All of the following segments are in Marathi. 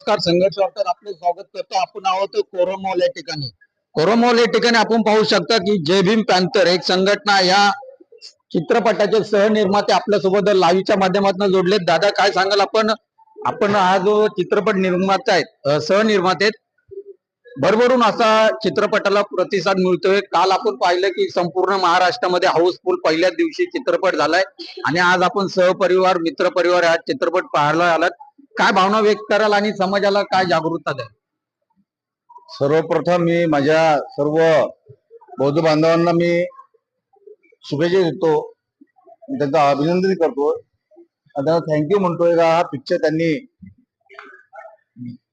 नमस्कार संघर्ष आपलं स्वागत करतो. आपण आहोत कोरोमॉल या ठिकाणी. कोरोमॉल या ठिकाणी आपण पाहू शकता की जय भीम पॅन्थर एक संघटना या चित्रपटाचे सहनिर्माते आपल्यासोबत लाईव्हच्या माध्यमातून जोडलेत. दादा काय सांगाल आपण? आपण हा जो चित्रपट निर्माता आहेत सहनिर्माते आहेत, भरभरून असा चित्रपटाला प्रतिसाद मिळतोय. काल आपण पाहिलं की संपूर्ण महाराष्ट्रामध्ये हाऊसफुल पहिल्याच दिवशी चित्रपट झालाय. आणि आज आपण सहपरिवार मित्रपरिवार हा चित्रपट पाहायला आलात. काय भावना व्यक्त कराल आणि समाजाला काय जागरूकता द्याल? सर्वप्रथम मी माझ्या सर्व बौद्ध बांधवांना मी शुभेच्छा देतो. त्यांचं अभिनंदन करतो. त्यांना थँक्यू म्हणतोय का? हा पिक्चर त्यांनी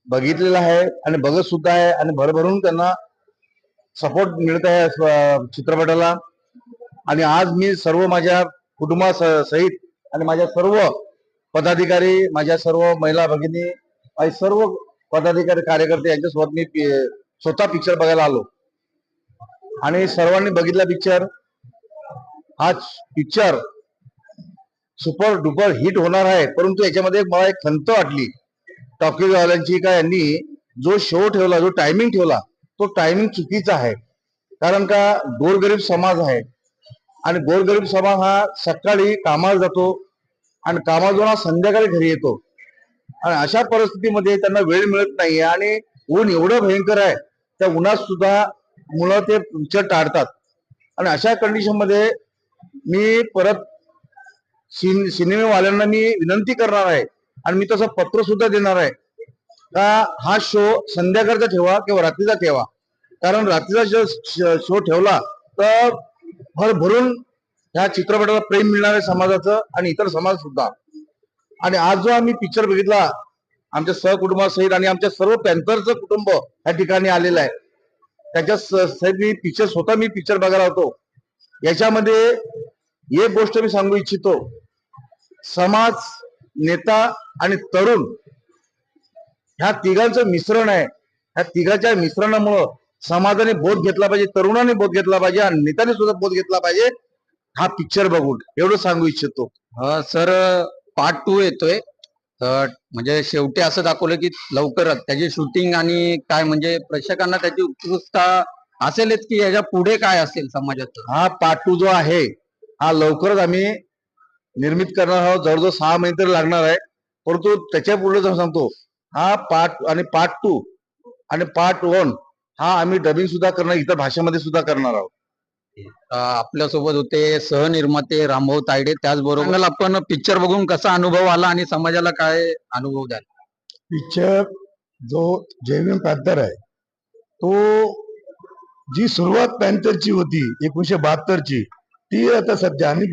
बघितलेला आहे आणि बघत सुद्धा आहे आणि भरभरून त्यांना सपोर्ट मिळत आहे चित्रपटाला. आणि आज मी सर्व माझ्या कुटुंबा सहित आणि माझ्या सर्व पदाधिकारी माझ्या सर्व महिला भगिनी आणि सर्व पदाधिकारी कार्यकर्ते यांच्यासोबत मी स्वतः पिक्चर बघायला आलो. आणि सर्वांनी बघितला पिक्चर हा पिक्चर सुपर डुपर हिट होणार आहे. परंतु याच्यामध्ये मला एक खंत वाटली. टॉकीजवाल्यांची का यांनी जो शो ठेवला जो टायमिंग ठेवला तो टायमिंग चुकीचा आहे. कारण का गोरगरीब समाज आहे. आणि गोरगरीब समाज हा सकाळी कामाला जातो आणि कामाला संध्याकाळी घरी येतो. आणि अशा परिस्थितीमध्ये त्यांना वेळ मिळत नाहीये आणि ऊन एवढं भयंकर आहे त्या उन्हात सुद्धा मुलं ते पिक्चर टाळतात. आणि अशा कंडिशनमध्ये मी परत सिनेमेवाल्यांना मी विनंती करणार आहे आणि मी तसं पत्र सुद्धा देणार आहे का हा शो संध्याकाळचा ठेवा किंवा रात्रीचा ठेवा. कारण रात्रीचा शो ठेवला तर भर भरून ह्या चित्रपटाला प्रेम मिळणार आहे समाजाचं आणि इतर समाज सुद्धा. आणि आज जो आम्ही पिक्चर बघितला आमच्या सहकुटुंबासहित आणि आमच्या सर्व पॅन्थरचं कुटुंब या ठिकाणी आलेलं आहे. त्याच्या सहित मी पिक्चर स्वतः मी पिक्चर बघायला होतो. याच्यामध्ये एक गोष्ट मी सांगू इच्छितो. समाज नेता आणि तरुण ह्या तिघांचं मिश्रण आहे. ह्या तिघाच्या मिश्रणामुळं समाजाने बोध घेतला पाहिजे तरुणाने बोध घेतला पाहिजे आणि नेत्याने सुद्धा बोध घेतला पाहिजे. हा पिक्चर बघून. एवढं सांगू इच्छितो. सर पार्ट टू येतोय. म्हणजे शेवटी असं दाखवलं की लवकरच त्याची शूटिंग आणि काय म्हणजे प्रेक्षकांना त्याची उत्सुकता असेलच की याच्यापुढे काय असेल समाजाचं? हा पार्ट टू जो आहे हा लवकरच आम्ही निर्मित करणार आहोत. जवळजवळ सहा महिने तरी लागणार आहे. परंतु त्याच्या पुढे जर सांगतो हा पार्ट आणि पार्ट टू आणि पार्ट वन हा आम्ही डबिंग सुद्धा करणार इतर भाषेमध्ये सुद्धा करणार आहोत. अं, आपल्यासोबत होते सहनिर्माते रामभाऊ तायडे. त्याचबरोबर आपण पिक्चर बघून कसा अनुभव आला आणि समाजाला काय अनुभव द्याल पिक्चर जो जयवीन पॅन्थर आहे तो जी सुरुवात पॅन्थरची होती एकोणीशे बहात्तरची ती आता सध्या आणि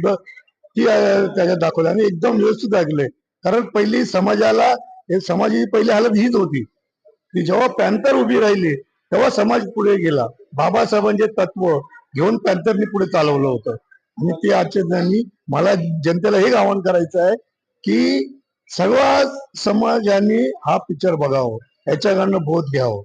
ती त्याच्यात दाखवली आणि एकदम व्यवस्थित ऐकले कारण पहिली समाजाला हे समाजाची पहिली हालत हीच होती. की जेव्हा पॅन्थर उभी राहिली तेव्हा समाज पुढे गेला. बाबासाहेबांचे तत्व घेऊन पॅन्थरनी पुढे चालवलं होतं. आणि ते आजच्या दिनी मला जनतेला हे आवाहन करायचं आहे की सर्व समाजाने हा पिक्चर बघावं याच्याकडनं बोध घ्यावं.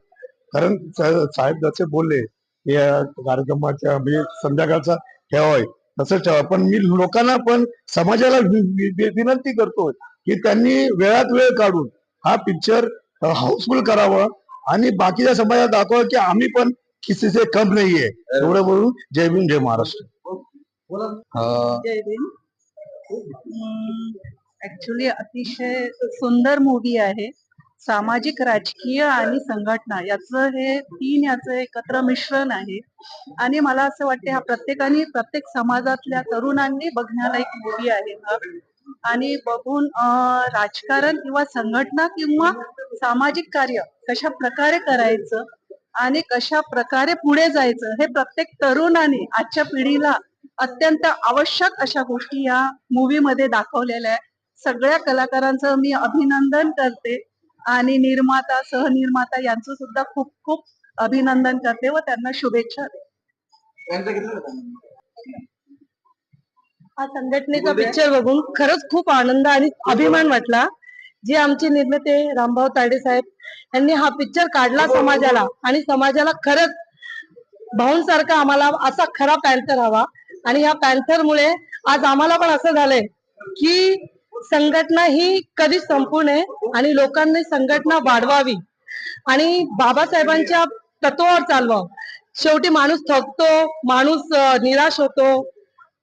कारण साहेब जसे बोलले या कार्यक्रमाच्या म्हणजे संध्याकाळचा ठेवाय तसं ठेवा पण मी लोकांना पण समाजाला विनंती करतोय की त्यांनी वेळात वेळ काढून हा पिक्चर हाऊसफुल करावा आणि बाकीच्या समाजाला दाखवा की आम्ही पण किसी से कम नाहीये एवढं बोलून जय भीम जय महाराष्ट्र। अं, जय भीम। ऍक्च्युली अतिशय सुंदर मूवी आहे. सामाजिक राजकीय आणि संघटना याचं हे तीन याचं एकत्र मिश्रण आहे. आणि मला असं वाटते हा प्रत्येकाने प्रत्येक समाजातल्या तरुणांनी बघण्यालायक मूवी आहे हा. आणि बघून अं, राजकारण किंवा संघटना किंवा सामाजिक कार्य कशा प्रकारे करायचं आणि कशा प्रकारे पुढे जायचं हे प्रत्येक तरुणाने आजच्या पिढीला अत्यंत आवश्यक अशा गोष्टी या मूवी मध्ये दाखवलेल्या आहे सगळ्या कलाकारांचं मी अभिनंदन करते आणि निर्माता सहनिर्माता यांचं सुद्धा खूप खूप अभिनंदन करते व त्यांना शुभेच्छा देते. हा संघटनेचा पिक्चर बघून खरंच खूप आनंद आणि अभिमान वाटला. जे आमचे निर्माते रामभाऊ ताडे साहेब यांनी हा पिक्चर काढला समाजाला आणि समाजाला खरंच भाऊंसारखा आम्हाला असा खरा पॅन्थर हवा. आणि या पॅन्थरमुळे आज आम्हाला पण असं झालंय की संघटना ही कधीच संपू नये आणि लोकांनी संघटना वाढवावी. आणि बाबासाहेबांच्या तत्वावर चालवावं. शेवटी माणूस थकतो माणूस निराश होतो.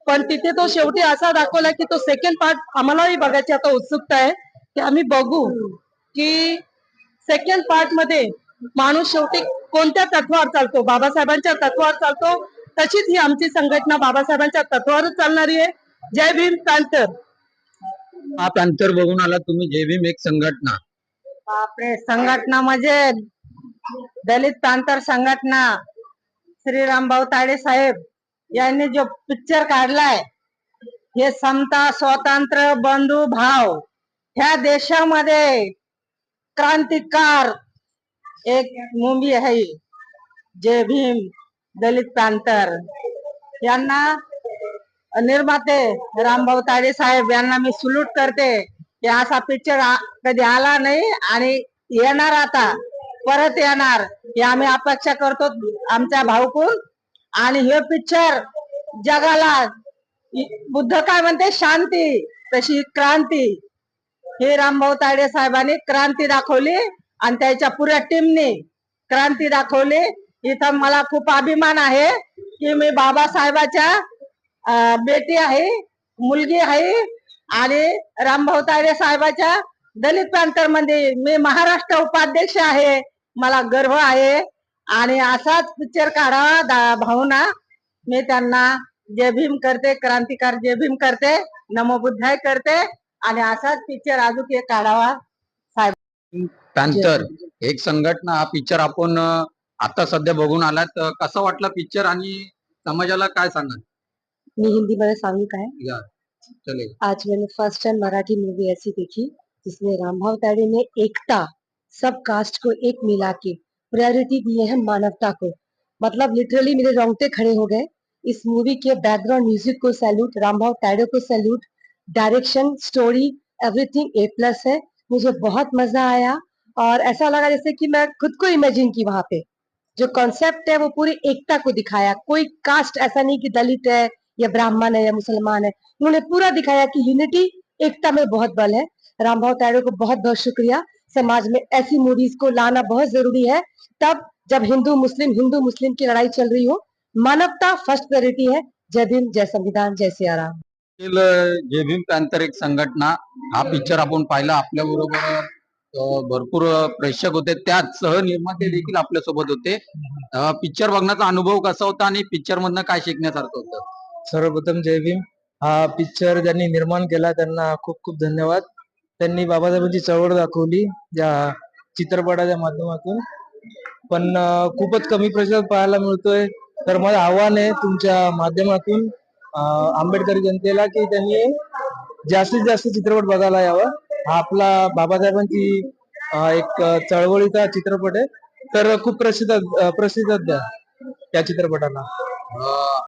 पण तिथे तो शेवटी असा दाखवला की तो सेकंड पार्ट आम्हालाही बघायची आता उत्सुकता आहे. की आम्ही बघू की सेकंड पार्टमध्ये माणूस शेवटी कोणत्या तत्वावर चालतो? बाबासाहेबांच्या तत्वावर चालतो? तशीच ही आमची संघटना बाबासाहेबांच्या तत्वावरच चालणारी आहे. जय भीम पॅन्थर हा पॅन्थर बघून आला तुम्ही जय भीम एक संघटना. बापरे संघटना म्हणजे दलित पॅन्थर संघटना. श्रीरामभाऊ ताडे साहेब यांनी जो पिक्चर काढलाय हे समता स्वातंत्र्य बंधू भाव. ह्या देशामध्ये क्रांतिकार एक मुंबी आहे. जय भीम दलित पॅन्थर. यांना निर्माते रामभाऊ ताडे साहेब यांना मी सल्यूट करते. की असा पिक्चर कधी आला नाही आणि येणार आता. परत येणार. हे आम्ही अपेक्षा करतो आमच्या भाऊकून आणि हे पिक्चर जगाला बुद्ध काय म्हणते? शांती तशी क्रांती. हे रामभाऊ ताडे साहेबांनी क्रांती दाखवली आणि त्याच्या पुऱ्या टीमनी क्रांती दाखवली. इथं मला खूप अभिमान आहे की मी बाबासाहेबाच्या बेटी आहे मुलगी आहे आणि रामभाऊ ताडे साहेबाच्या दलित प्रांतामध्ये मी महाराष्ट्र उपाध्यक्ष आहे. मला गर्व आहे. आणि असाच पिक्चर काढावा दा- भाऊना. मी त्यांना जय भीम करते क्रांतिकार जय भीम करते नमोबुद्धाय करते. आणि असाच पिक्चर अजून एक काढावा. पॅन्थर एक संघटना हा पिक्चर आपण अं, आता सध्या बघून आलात. अं, कसा वाटला पिक्चर आणि समाजाला काय सांगाल? मी हिंदी मध्ये सांगू काय? चले. आज मैंने फ़र्स्ट टाइम मराठी मूवी ऐसी देखी जिसमें रामभाव ताड़े ने एकता सब कास्ट को एक मिला के प्रायोरिटी दिए हैं मानवता को. मतलब लिटरली मेरे रोंगटे खड़े हो गए. इस मूवी के बैकग्राउंड म्यूज़िक को सैल्यूट रामभाव ताड़े को salute direction story everything A plus है। मुझे बहुत मज़ा आया और ऐसा लगा जैसे कि मैं खुद को इमेजिन की वहाँ पे। जो कॉन्सेप्ट है वो पूरी एकता को दिखाया। कोई कास्ट ऐसा नहीं कि दलित है या ब्राह्मण है या मुसलमान है। उन्होंने पूरा दिखाया कि यूनिटी एकता में बहुत बल है। रामभाव ताड़े को बहुत बहुत शुक्रिया। समाज में ऐसी मूवीज़ को लाना बहुत ज़रूरी है। तब जब हिंदू, मुस्लिम हिंदू, मुस्लिम की लड़ाई चल रही हो, मानवता फ़र्स्ट प्रायोरिटी है। जय भीम, जय संविधान, जय सियाराम जय भीम पॅन्थर एक संघटना हा पिक्चर आपण पाहिला आपल्या बरोबर भरपूर प्रेक्षक होते. त्यात सहनिर्माते देखील आपल्यासोबत होते पिक्चर बघण्याचा अनुभव कसा होता आणि पिक्चर मधनं काय शिकण्यासारखं होतं? सर्वप्रथम जय भीम. हा पिक्चर ज्यांनी निर्माण केला त्यांना खूप खूप धन्यवाद. त्यांनी बाबासाहेबांची चळवळ दाखवली या चित्रपटाच्या माध्यमातून. पण खूपच कमी प्रतिसाद पाहायला मिळतोय. तर माझं आव्हान आहे तुमच्या माध्यमातून आंबेडकर जनतेला की त्यांनी जास्तीत जास्त चित्रपट बघायला यावं. हा आपला बाबासाहेबांची एक चळवळीचा चित्रपट आहे. तर खूप प्रसिद्ध प्रसिद्ध द्या त्या चित्रपटाला.